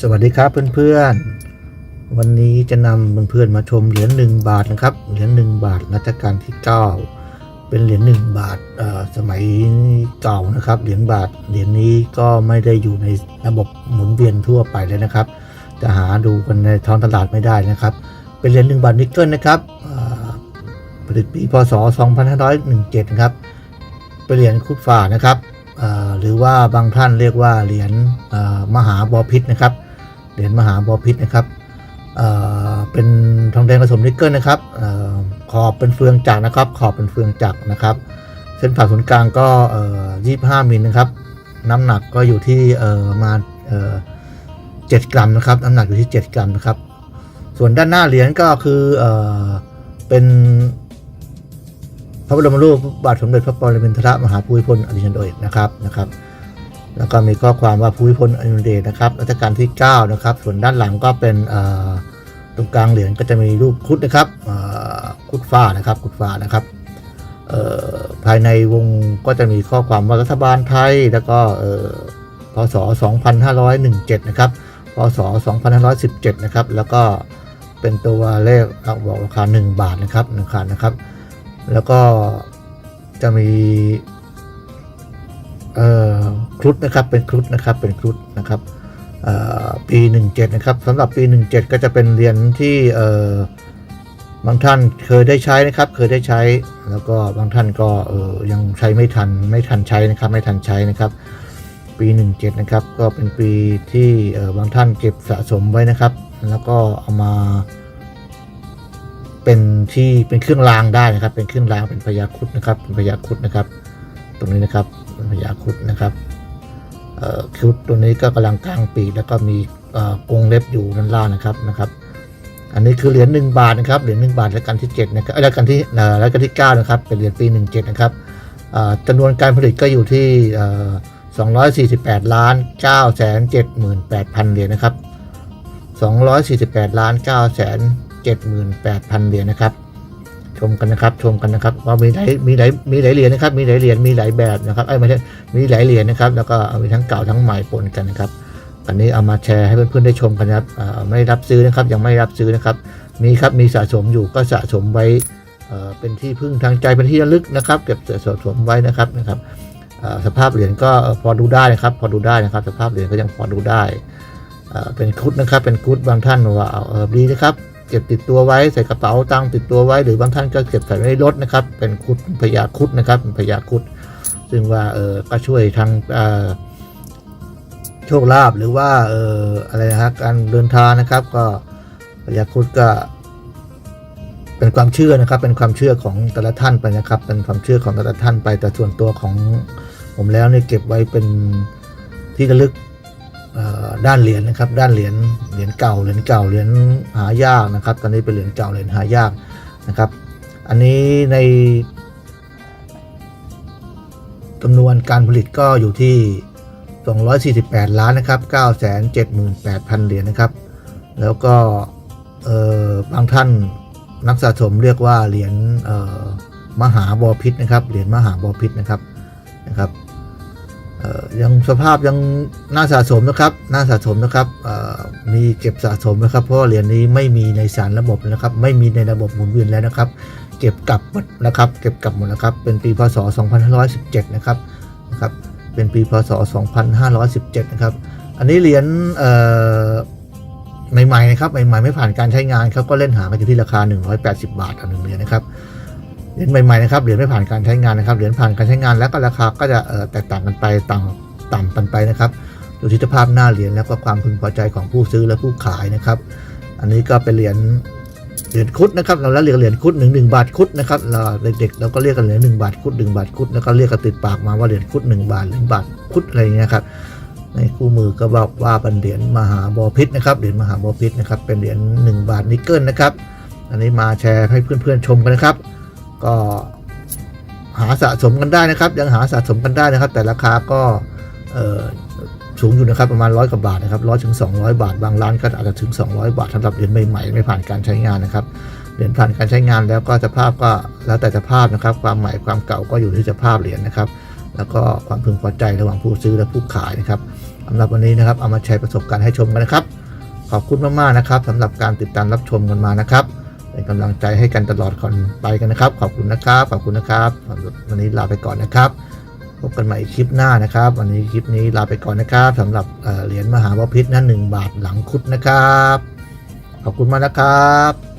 สวัสดีครับเพื่อนๆ วันนี้จะนำเพื่อนๆมาชมเหรียญหนึ่งบาทนะครับเหรียญหนึ่งบาทรัชกาลที่ 9 เป็นเหรียญหนึ่งบาทสมัยเก่านะครับเหรียญบาทเหรียญนี้ก็ไม่ได้อยู่ในระบบหมุนเวียนทั่วไปเลยนะครับ จะหาดูกันในท้องตลาดไม่ได้นะครับ เป็นเหรียญหนึ่งบาทนิกเกิลนะครับผลิตปีพศ 2517นะครับเป็นเหรียญคุดฝานะครับหรือว่าบางท่านเรียกว่าเหรียญมหาบอพิษนะครับ เหรียญมหาบอพิษนะครับเเป็นทองแดงผสมนิกเกิลนะครับอขอบเป็นเฟืองจักรนะครับ ขอบเป็นเฟืองจักรนะครับ เส้นผ่าศูนย์กลางก็เอ่อ25มิลนะครับ น้ำหนักก็อยู่ที่ประมาณเอ่อ7กรัมนะครับ น้ำหนักอยู่ที่ 7 กรัมนะครับ ส่วนด้านหน้าเหรียญก็คือเอเป็นพระบรมรูปบาทสมเด็จพระปรมินทรมหาภูมิพลอดุลยเดชนะครับนะครับ แล้วก็มีข้อความว่าภูมิพลอดุลยเดชนะครับรัชกาลที่ 9 นะครับ ส่วนด้านหลังก็เป็นตรงกลางเหรียญก็จะมีรูปครุฑนะครับเอ่อครุฑฟ้านะครับครุฑฟ้านะครับภายในวงก็จะมีข้อความว่ารัฐบาลไทย แล้วก็พศ 2517 นะครับ พศ 2517 นะครับ แล้วก็เป็นตัวเลขบอกราคา 1 บาทนะครับ1บาทนะครับ แล้วก็จะมี เอ่อ ครุฑนะครับ เป็นครุฑนะครับ เป็นครุฑนะครับเอ่อปี 17 นะครับสำหรับปี 17 ก็จะเป็นเหรียญที่บางท่านเคยได้ใช้นะครับ เคยได้ใช้ แล้วก็บางท่านก็ยังใช้ไม่ทัน ไม่ทันใช้นะครับ ไม่ทันใช้นะครับ ปี 17 นะครับ ก็เป็นปีที่บางท่านเก็บสะสมไว้นะครับ แล้วก็เอามาเป็นที่เป็นเครื่องรางได้นะครับ เป็นเครื่องรางเป็นพญาครุดนะครับ เป็นพญาครุดนะครับ ตรงนี้นะครับเป็นพญาครุดนะครับ เอ่อครุดตัวนี้ก็กำลังกลางปีแล้วก็มีเอ่อกรงเล็บอยู่ด้านล่างนะครับนะครับ อันนี้คือเหรียญหนึ่งบาทนะครับเหรียญหนึ่งบาทรายการที่7นะครับเอ้ยรายการที่เอ่อรายการที่9นะครับเป็นเหรียญปี 17 นะครับจำนวนการผลิตก็อยู่ที่เอ่อ248 ล้าน9แสน78,000 เหรียญนะครับ 248 ล้าน9แสน78,000 เหรียญนะครับ มกันนะครับชมกันนะครับว่ามีหลายมีหลายมีหลายเหรียญนะครับ มีหลายเหรียญมีหลายแบบนะครับไอ้ไม่ใช่มีหลายเหรียญนะครับ แล้วก็มีทั้งเก่าทั้งใหม่ปนกันนะครับอันนี้เอามาแชร์ให้เพื่อนๆได้ชมกันนะครับไม่รับซื้อนะครับยังไม่รับซื้อนะครับมีครับมีสะสมอยู่ก็สะสมไว้เป็นที่พึ่งทางใจเป็นที่ระลึกนะครับ เก็บสะสมไว้นะครับนะครับสภาพเหรียญก็พอดูได้นะครับ พอดูได้นะครับ สภาพเหรียญก็ยังพอดูได้เป็นคุดนะครับ เป็นคุดบางท่านว่าเอาดีนะครับ ก็บติดตัวไว้ใส่กระเป๋าตังติดตัวไว้ หรือบางท่านก็เก็บใส่ไว้ในรถนะครับ เป็นคุดพญาคุดนะครับพญาคุด ซึ่งว่าเออก็ช่วยทางโชคลาภหรือว่าเอออะไรนะฮะการเดินทางนะครับ ก็พญาคุดก็ เป็นความเชื่อนะครับ เป็นความเชื่อของแต่ละท่านไปนะครับ เป็นความเชื่อของแต่ละท่านไป แต่ส่วนตัวของผมแล้วเนี่ยเก็บไว้เป็นที่ระลึกเออ ด้านเหรียญนะครับ ด้านเหรียญเหรียญเก่าเหรียญเก่าเหรียญหายากนะครับ ตอนนี้เป็นเหรียญเก่าเหรียญหายากนะครับ อันนี้ในจำนวนการผลิตก็อยู่ที่ 248 ล้านนะครับ 978,000 เหรียญนะครับ แล้วก็เอ่อบางท่านนักสะสมเรียกว่าเหรียญมหาบอพิษนะครับ เหรียญมหาบอพิษนะครับนะครับ ยังสภาพยังน่าสะสมนะครับน่าสะสมนะครับมีเก็บสะสมนะครับ เพราะเหรียญนี้ไม่มีในสารระบบนะครับ ไม่มีในระบบหมุนเวียนแล้วนะครับ เก็บกลับหมดนะครับ เก็บกลับหมดนะครับ เป็นปีพศ 2517 นะครับนะครับ เป็นปีพศ 2517 นะครับ อันนี้เหรียญใหม่ๆนะครับใหม่ๆไม่ผ่านการใช้งานเขาก็เล่นหากันที่ราคา 180 บาทต่อหนึ่งเหรียญนะครับ เหรียญใหม่ๆนะครับเหรียญไม่ผ่านการใช้งานนะครับเหรียญผ่านการใช้งานแล้วก็ราคาก็จะแตกต่างกันไปต่างต่ำกันไปนะครับอยู่ที่สภาพหน้าเหรียญแล้วก็ความพึงพอใจของผู้ซื้อและผู้ขายนะครับ อันนี้ก็เป็นเหรียญเหรียญคุดนะครับเราแล้วเรียกเหรียญคุดหนึ่งหนึ่งบาทคุดนะครับเราเด็กๆเราก็เรียกกันเหรียญหนึ่งบาทคุดหนึ่งบาทคุดแล้วก็เรียกกันติดปากมาว่าเหรียญคุดหนึ่งบาทหรือบาทคุดอะไรเงี้ยครับในคู่มือก็บอกว่าเป็นเหรียญมหาบอพิษนะครับเหรียญมหาบอพิษนะครับเป็นเหรียญหนึ่งบาทนิกเกิลนะครับ อันนี้มาแชร์ให้เพื่อนๆชมกันนะครับ ก็หาสะสมกันได้นะครับ ยังหาสะสมกันได้นะครับ แต่ราคาก็สูงอยู่นะครับประมาณร้อยกว่าบาทนะครับร้อยถึงสองร้อยบาท บางร้านก็อาจจะถึง 200 บาทสำหรับเหรียญใหม่ๆไม่ผ่านการใช้งานนะครับเหรียญผ่านการใช้งานแล้วก็สภาพก็แล้วแต่สภาพนะครับ ความใหม่ความเก่าก็อยู่ที่สภาพเหรียญนะครับ แล้วก็ความพึงพอใจระหว่างผู้ซื้อและผู้ขายนะครับสำหรับวันนี้นะครับเอามาแชร์ประสบการณ์ให้ชมกันนะครับ ขอบคุณมากๆนะครับสำหรับการติดตามรับชมกันมานะครับ เป็นกำลังใจให้กันตลอดก่อนไปกันนะครับ ขอบคุณนะครับ ขอบคุณนะครับสำหรับวันนี้ลาไปก่อนนะครับ พบกันใหม่คลิปหน้านะครับ วันนี้คลิปนี้ลาไปก่อนนะครับสำหรับเอ่อเหรียญมหาวพิษนะหนึ่งบาทหลังคุดนะครับ ขอบคุณมากนะครับ